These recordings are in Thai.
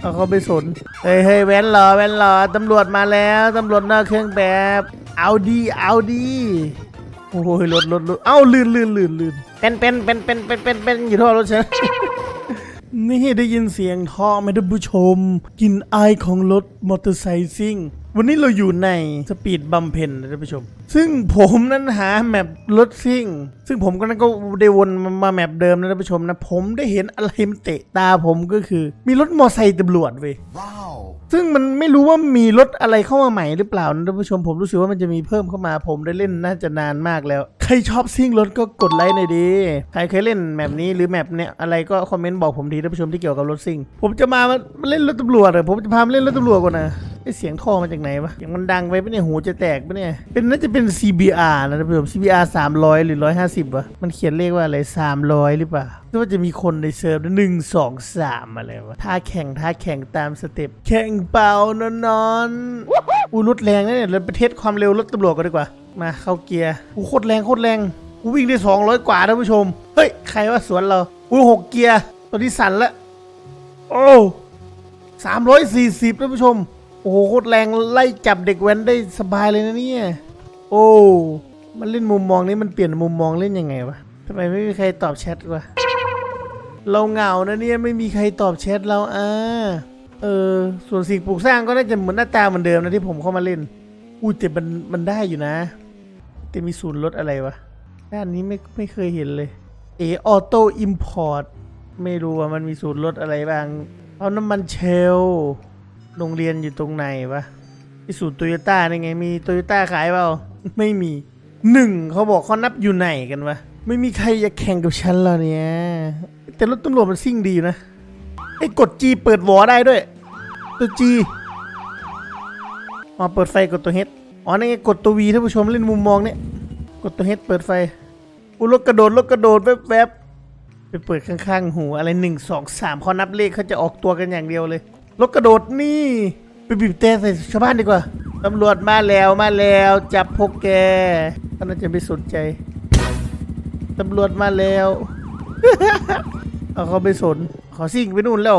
เอาเขาไปสนเฮ้ยเฮ้ยแว้นเหรอแว้นเหรอตำรวจมาแล้วตำรวจนอกเครื่องแบบ เอาดีเอาดีโอ้ยรถรถรถเอ้าลื่นลื่นลื่นลื่นเป็นเป็นเป็นเป็นเป็นเป็นเป็นอยู่ท่อรถฉันนี่ได้ยินเสียงท่อไหมท่านผู้ชมกลินไอายของรถมอเตอร์ไซค์ซิ่ง วันนี้เราอยู่ในสปีดบัมเพนนะท่านผู้ชม ซึ่งผมนั้นหาแมปรถซิ่ง ซึ่งผมก็นั้นก็ได้วนมาแมปเดิมนะท่านผู้ชมนะ ผมได้เห็นอะไรมันเตะตาผมก็คือ มีรถมอเตอร์ไซค์ตำรวจเว้ย Wow. ซึ่งมันไม่รู้ว่ามีรถอะไรเข้ามาใหม่หรือเปล่านะท่านผู้ชม ผมรู้สึกว่ามันจะมีเพิ่มเข้ามา ผมได้เล่นน่าจะนานมากแล้ว ใครชอบซิ่งรถก็กดไลค์หน่อยดี ใครเคยเล่นแมปนี้หรือแมปเนี้ยอะไรก็คอมเมนต์บอกผมทีท่านผู้ชมที่เกี่ยวกับรถซิ่ง ผมจะมามาเล่นรถตำรวจเลยผมจะพามาเล่นรถตำรวจก่อนนะ ไอเสียงท่อมาจากไหนวะเสียงมันดังไปปะเนี่ยหูจะแตกปะเนี่ยเป็นน่าจะเป็น CBR นะท่านผู้ชม CBR 300 หรือ 150วะมันเขียนเลขว่าอะไร 300 หรือเปล่าหรือว่าจะมีคนในเซิร์ฟหนึ่งสองสามอะไรวะท่าแข่งท่าแข่งตามสเต็ปแข่งเป่านอนนอนอู้รถแรงนะเนี่ยเราไปเทสความเร็วรถตำรวจกันดีกว่า มาเข้าเกียร์อู้โคตรแรงโคตรแรงอู้วิ่งได้200 กว่าท่านผู้ชมเฮ้ยใครว่าสวนเราอู้หกเกียร์ตอนนี้สั่นละโอ้สามร้อยสี่สิบท่านผู้ชม โอ้โหโคตรแรงไล่จับเด็กแว้นได้สบายเลยนะเนี่ย โอ้ มันเล่นมุมมองนี้มันเปลี่ยนมุมมองเล่นยังไงวะทำไมไม่มีใครตอบแชทวะ เราเหงานะเนี่ยไม่มีใครตอบแชทเราอ่าเออ ส่วนสิ่งปลูกสร้างก็น่าจะเหมือนหน้าตาเหมือนเดิมนะที่ผมเข้ามาเล่น อุ้ยแต่มันมันได้อยู่นะ แต่มีศูนย์ลดอะไรวะ ด้านนี้ไม่ไม่เคยเห็นเลย เอออโต้อิมพอร์ตไม่รู้ว่ามันมีศูนย์ลดอะไรบ้าง เอาน้ำมันเชลล โรงเรียนอยู่ตรงไหนวะที่ศูนย์โตโยต้านี่ไง มีโตโยต้าขายเปล่า ไม่มีหนึ่งเขาบอกเขานับอยู่ไหนกันวะ ไม่มีใครอยากแข่งกับฉันแล้วเนี่ย แต่รถตำรวจมันซิ่งดีนะไอ้กดจีเปิดวอได้ด้วย ตัวจีอ๋อเปิดไฟกดตัวเฮดอ๋อนี่ไงกดตัววีท่านผู้ชมเล่นมุมมองเนี่ยกดตัวเฮดเปิดไฟอุยรถกระโดดรถกระโดดแวบแวบๆไปเปิดข้างๆหูอะไรหนึ่งสองสามเขานับเลขเขาจะออกตัวกันอย่างเดียวเลย รถกระโดดนี่ไปบีบแต่ใส่ชาวบ้านดีกว่าตำรวจมาแล้วมาแล้วจับพวกแกก็น่าจะไม่สนใจตำรวจมาแล้ว เอาเขาไปสนขอซิ่งไปนู่นแล้ว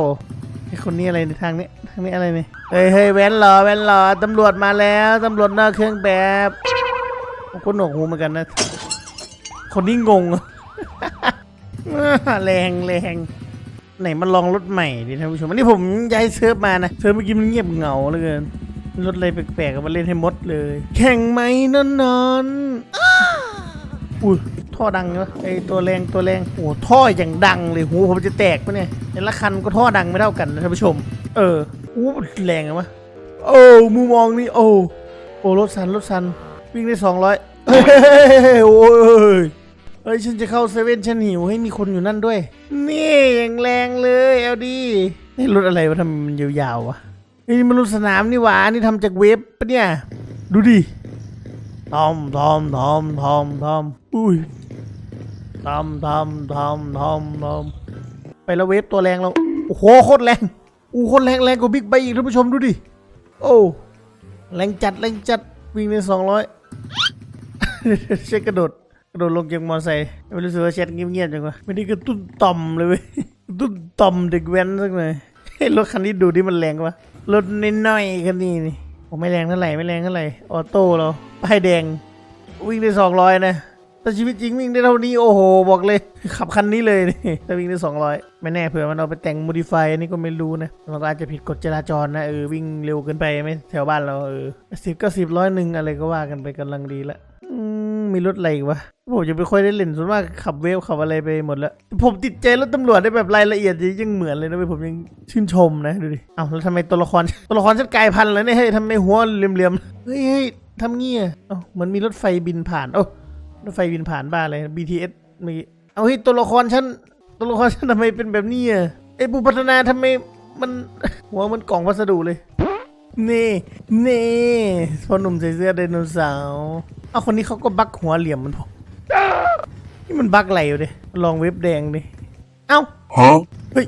ไอคนนี้อะไรในทางนี้ทางนี้อะไรเนี่ยเฮ้ยเฮ้ยแว้นเหรอแว้นเหรอตำรวจมาแล้วตำรวจนอกเครื่องแบบผมก็หนวกหูเหมือนกันนะ คนนี้งงแรงแรง ไหนมาลองรถใหม่ดิท่านผู้ชมอันนี้ผมย้ายเซิร์ฟมานะเซิร์ฟเมื่อกี้มันเงียบเหงาเหลือเกินรถอะไรแปลกๆมาเล่นให้หมดเลย แข่งไหมนอนนอนอุ้ยท่อดังเนอะไอตัวแรงตัวแรงโอ้ท่ออย่างดังเลยหูผมจะแตกปะเนี่ยแต่ละคันก็ท่อดังไม่เท่ากันนะท่านผู้ชม เอออู้แรงอะวะโอ้มูมองนี่โอ้โอ้รถสันรถสันวิ่งได้สองร้อยเฮ้ยโอ้ย เอ้ยฉันจะเข้าเซเว่นฉันหิวให้มีคนอยู่นั่นด้วย นี่อย่างแรงเลยเอาดีนี่รถอะไรวะทำไมมันยาวๆวะนี่มันรถสนามนี่หว่านี่ทำจากเวฟปะเนี่ย ดูดิทอมทอมทอมทอมทอมอุ้ยทอมทอมทอมทอมทอมไปแล้วเวฟตัวแรงแล้วโอ้โหโคตรแรงอู้โคตรแรงแรงกว่าบิ๊กไบอีกท่านผู้ชมดูดิโอ้แรงจัดแรงจัดวิ่งได้สองร้อยเช็คกระโดด โดดลงจากมอไซค์ไม่รู้สึกว่าแชทเงียบๆจังวะไม่ได้กระตุ้นต่อมเลยเว้ยตุ้นต่อมเด็กแว้นสักหน่อยรถคันนี้ดูดิมันแรงวะรถน้อยๆคันนี้นี่ผมไม่แรงเท่าไหร่ไม่แรงเท่าไหร่ออโต้เราป้ายแดง วิ่งได้สองร้อยนะแต่ชีวิตจริงวิ่งได้เท่านี้โอ้โหบอกเลย ขับคันนี้เลยนี่ถ้าวิ่งได้สองร้อยไม่แน่เผื่อมันเอาไปแต่งโมดิฟายอันนี้ก็ไม่รู้นะมันก็อาจจะผิดกฎจราจรนะเออวิ่งเร็วเกินไปไหมแถวบ้านเราเออสิบก็สิบร้อยหนึ่งอะไรก็ว่ากันไปกำลังดีละอืม มีรถอะไรอีกวะผมจะไม่ค่อยได้เล่นส่วนมากขับเวฟขับอะไรไปหมดแล้ว ผมติดใจรถตำรวจได้แบบรายละเอียดยังเหมือนเลยนะผมยังชื่นชมนะดูดิเอ้าแล้วทำไมตัวละครตัวละครฉันกลายพันธุ์เลยเนี่ยเฮ้ยทำไมหัวเหลี่ยมๆเฮ้ยทำเงี้ยเอ้าเหมือนมีรถไฟบินผ่านเอ้รถไฟบินผ่านบ้านเลย BTS มีเอาเฮ้ยตัวละครฉันตัวละครฉันทำไมเป็นแบบนี้อะไอ้ผู้พัฒนาทำไมมันหัวมันกล่องพัสดุเลยนี่นี่พ่อหนุ่มใส่เสื้อไดโนเสาร์ เอาคนนี้เขาก็บักหัวเหลี่ยมเหมันผมนี่มันบักอะไรอยู่ดิลองเว็บแดงดิ เอ้า Huh? เฮ้ย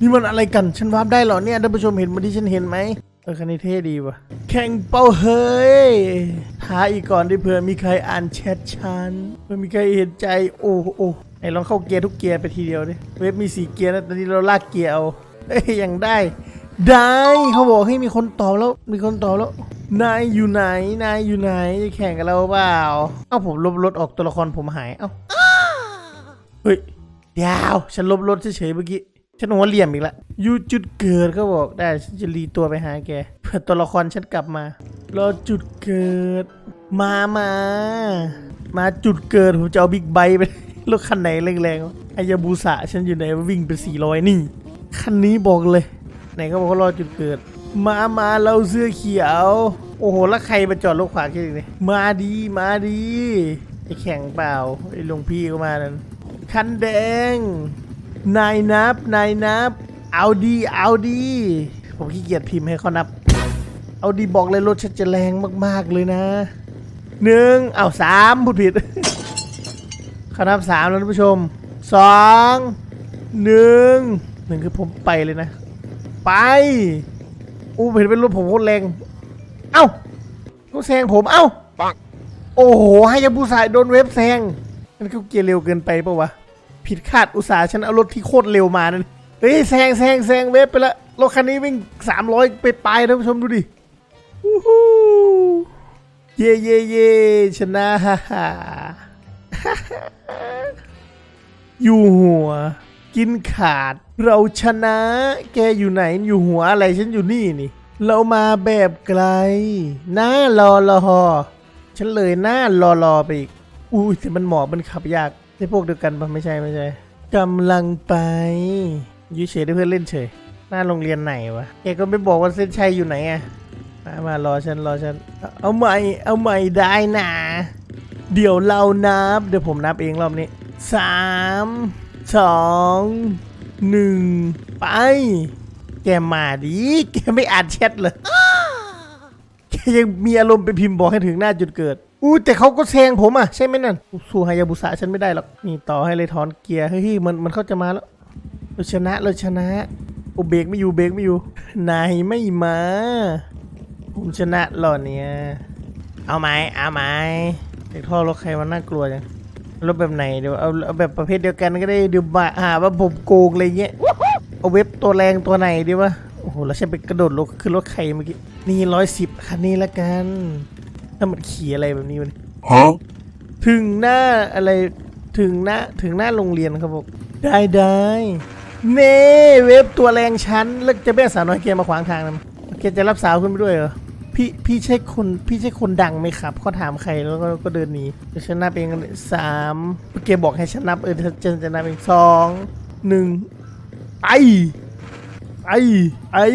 นี่มันอะไรกัน ฉันวาร์ปได้เหรอเนี่ยท่านผู้ชมเห็นเหมาที่ฉันเห็นไหมเออคันนี้เท่ดีว่ะ แข่งเป้าเฮ้ยท้าอีกก่อนดิเผื่อมีใครอ่านแชทฉันเผื่อมีใครเห็นใจ โอ้โอ้ไหนลองเข้าเกียร์ทุกเกียร์ไปทีเดียวดิ เว็บมีสี่เกียร์นะตอนนี้เราลากเกียร์เอาเอ้ยยังได้ ได้เขาบอกให้มีคนตอบแล้ว มีคนตอบแล้ว นายอยู่ไหน นายอยู่ไหนจะแข่งกับเราเปล่า เอ้าผมลบรถออกตัวละครผมหาย เอ้า เฮ้ยเดี๋ยวฉันลบรถเฉยๆเมื่อกี้ ฉันหัวเหลี่ยมอีกละอยู่จุดเกิดเขาบอกได้ ฉันจะรีตัวไปหาแก เพื่อตัวละครฉันกลับมา รอจุดเกิด มามา มาจุดเกิดผมจะเอาบิ๊กไบค์ไป รถคันไหนแรงๆไอยาบูสะฉันอยู่ไหนวิ่งไป400นี่ คันนี้บอกเลย ไหนก็บอกว่ารอจุดเกิด มามาเราเสื้อเขียว โอ้โห แล้วใครมาจอดรถขวางแค่นี้มาดีมาดีไอแข่งเปล่าไอหลวงพี่ก็มานั่นคันแดง นายนับนายนับ เอาดีเอาดี ผมขี้เกียจพิมพ์ให้เขานับ เอาดีบอกเลยรถฉันจะแรงมากๆเลยนะหนึ่งเอาสามพูดผิดเขานับสามแล้วท่านผู้ชมสองหนึ่งหนึ่งคือผมไปเลยนะ ไป อู้เห็นเป็นรถผมโคตรแรง เอ้าเขาแซงผม เอ้าปังโอ้โหให้ยาบุสายโดนเว็บแซงมันเขาเกียร์เร็วเกินไปปะวะ ผิดคาดอุตสาห์ฉันเอารถที่โคตรเร็วมานั่นเฮ้ยแซงแซงแซงเว็บไปละรถคันนี้วิ่งสามร้อยไปปลายๆท่านผู้ชมดูดิวู้ฮู้เย่เย่เย่ชนะฮ่าฮ่าอยู่หัว กินขาด เราชนะ แกอยู่ไหนอยู่หัวอะไรฉันอยู่นี่นี่ เรามาแบบไกล หน้ารอรอฉันเลยหน้ารอรอไปอีก อุ้ยแต่มันหมอบมันขับยากใช่พวกเดียวกันปะไม่ใช่ไม่ใช่กำลังไปยูเฉยได้เพื่อนเล่นเฉย หน้าโรงเรียนไหนวะแกก็ไม่บอกว่าเส้นชัยอยู่ไหนอะมามารอฉันรอฉัน เอาใหม่เอาใหม่ได้นะ เดี๋ยวเรานับ เดี๋ยวผมนับเองรอบนี้สาม สองหนึ่งไป แกมาดิแกไม่อ่านแชทเลยแกยังมีอารมณ์ไปพิมพ์บอกให้ถึงหน้าจุดเกิดอู้แต่เขาก็แซงผมอะใช่ไหมนั่นสู้ฮายาบุสะฉันไม่ได้หรอกนี่ต่อให้เลยถอนเกียร์เฮ้ยมันมันเขาจะมาแล้วเราชนะเราชนะโอเบรกไม่อยู่เบรกไม่อยู่นายไม่มา ผมชนะหรอเนี่ยเอาไหมเอาไหมเด็กท่อรถใครมันน่ากลัวจัง รถแบบไหนเดี๋ยวเอาเอาแบบประเภทเดียวกันก็ได้เดี๋ยวมาหาว่าผมโกงอะไรเงี้ยเอาเว็บตัวแรงตัวไหนดีวะโอ้โหแล้วฉันไปกระโดดรถขึ้นรถใครเมื่อกี้นี่ร้อยสิบคันนี้ละกันถ้ามันขี่อะไรแบบนี้มัน Huh? ถึงหน้าอะไรถึงหน้าถึงหน้าโรงเรียนครับผมได้ได้เน่เว็บตัวแรงชั้นแล้วจะแม่สาวน้อยเกมมาขวางทางนะแกจะรับสาวขึ้นไปด้วยเหรอ พี่พี่ใช่คนพี่ใช่คนดังไหมครับเขาถามใครแล้วก็ก็เดินหนีฉันนับเองกันสามเกบอกให้ฉันนับเออฉันจะนับเองสองหนึ่งไปไอ้ไอ้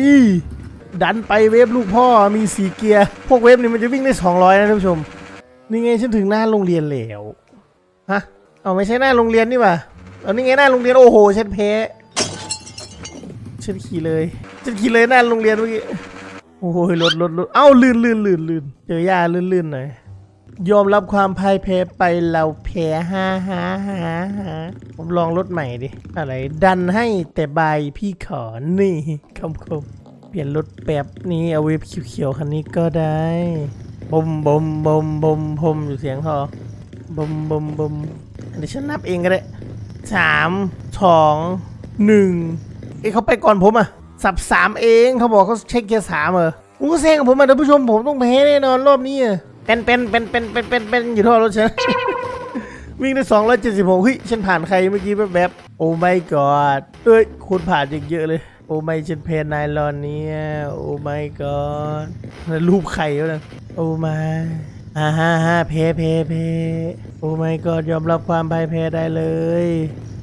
ดันไปเวฟลูกพ่อมีสีเกียร์ พวกเวฟนี่มันจะวิ่งได้200นะท่านผู้ชม นี่ไงฉันถึงหน้าโรงเรียนแล้วฮะเอาไม่ใช่หน้าโรงเรียนนี่หว่าเอานี่ไงหน้าโรงเรียนโอ้โหฉันแพ้ฉันขี่เลยฉันขี่เลยหน้าโรงเรียนเมื่อกี้ โอ้โหรถรถรถเอ้าลื่นลื่นลื่นลื่นเจอหญ้าลื่นลื่นหน่อยยอมรับความพ่ายแพ้ไปเราแพ้ฮ่าฮ่าฮ่าฮ่าผมลองรถใหม่ดิ อะไร ดันให้แต่ใบพี่ขอ นี่คำคมเปลี่ยนรถแป๊บนี้เอาเวฟเขียวๆคันนี้ก็ได้บมบมบมบมพมอยู่เสียงพอบมบมบมเดี๋ยวฉันนับเองก็ได้สามสองหนึ่งเอ้เขาไปก่อนผมอะ สับสามเองเขาบอกเขาเช็คเกียร์สามเหรอผมก็แซงกับผมมาท่านผู้ชมผมต้องแพ้แน่นอนรอบนี้อะเป็นเป็นเป็นเป็นเป็นเป็นเป็นอยู่ท่อรถฉันวิ่งได้สองร้อยเจ็ดสิบหกเฮ้ยฉันผ่านใครเมื่อกี้แบบแบบโอ้ไม่กอดเอ้ยคุณผ่านเยอะๆเลย โอ้ไม่ฉันเพนนายรอนเนี่ยโอ้ไม่กอดรูปไข่แล้วนะโอ้ไม่ อ่าฮ่าฮ่าเพเพเพโอ้ไม่กอดยอมรับความพ่ายแพ้ได้เลย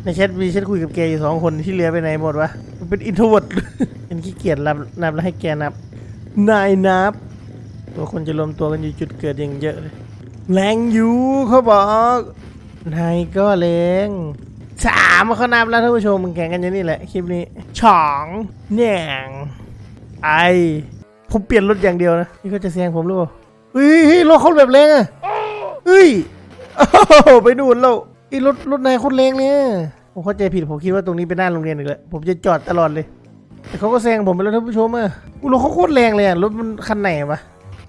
ในแชทมีฉันคุยกับแกอยู่สองคนที่เหลือไปไหนหมดวะมันเป็นอินโทรเวิร์ดเป็นขี้เกียจรับนับแล้วให้แกนับ นายนับ ตัวคนจะรวมตัวกันอยู่จุดเกิดอย่างเยอะเลยแรงอยู่เขาบอกนายก็แรงสามเขานับแล้วท่านผู้ชมมึงแข่งกันอย่างนี้แหละคลิปนี้ฉองแหน่งไอผมเปลี่ยนรถอย่างเดียวนะนี่เขาจะแซงผมหรือเปล่า เฮ้ยเฮ้ยรถเขาแบบแรงอะเฮ้ยโอ้โหไปดูนแล้วไอ้รถรถนายโคตรแรงเลยอะผมเข้าใจผิดผมคิดว่าตรงนี้เป็นหน้าโรงเรียนอีกแล้วผมจะจอดตลอดเลย แต่เขาก็แซงผมไปแล้วท่านผู้ชมอะอุ๊ยรถเขาโคตรแรงเลยอะรถมันคันไหนวะ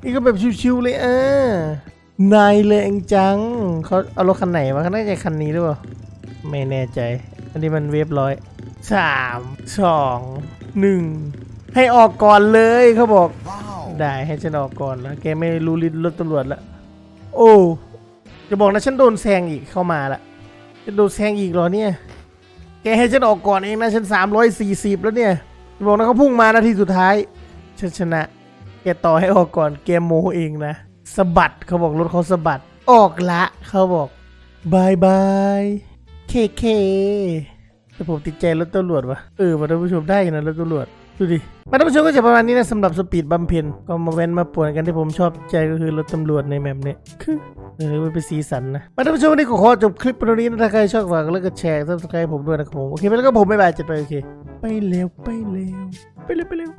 นี่ก็แบบชิวๆเลยอะนายแรงจังเขาเอารถคันไหนวะเขาน่าจะคันนี้หรือเปล่าไม่แน่ใจ อันนี้มันเวฟร้อยสามสองหนึ่ง ให้ออกก่อนเลยเขาบอก Wow. ได้ให้ฉันออกก่อนแล้วแกไม่รู้ลิ้นรถตำรวจละโอ้จะบอกนะฉันโดนแซงอีกเข้ามาละจะโดนแซงอีกเหรอเนี่ย แกให้ฉันออกก่อนเองนะฉันสามร้อยสี่สิบแล้วเนี่ยจะบอกนะเขาพุ่งมานาทีสุดท้ายฉันชนะ แกต่อให้ออกก่อนแกโมเองนะสะบัดเขาบอกรถเขาสะบัด ออกละเขาบอกบายบายเคเคแต่ผมติดใจรถตำรวจวะเออมาท่านผู้ชมได้นะรถตำรวจ ดูดิมาท่านผู้ชมก็จะประมาณนี้นะสำหรับสปีดบัมเพนก็มาเว้นมาป่วนกันที่ผมชอบใจก็คือรถตำรวจในแมปเนี้คือเออมันเป็นสีสันนะมาท่านผู้ชมวันนี้ก็ขอจบคลิปตรงนี้นะถ้าใครชอบฝากแล้วก็แชร์ซับสไครต์ผมด้วยนะครับผมโอเคไปแล้วก็ผมไม่บายจัดไปโอเคไปเร็วไปเร็วไปเร็วไปเร็ว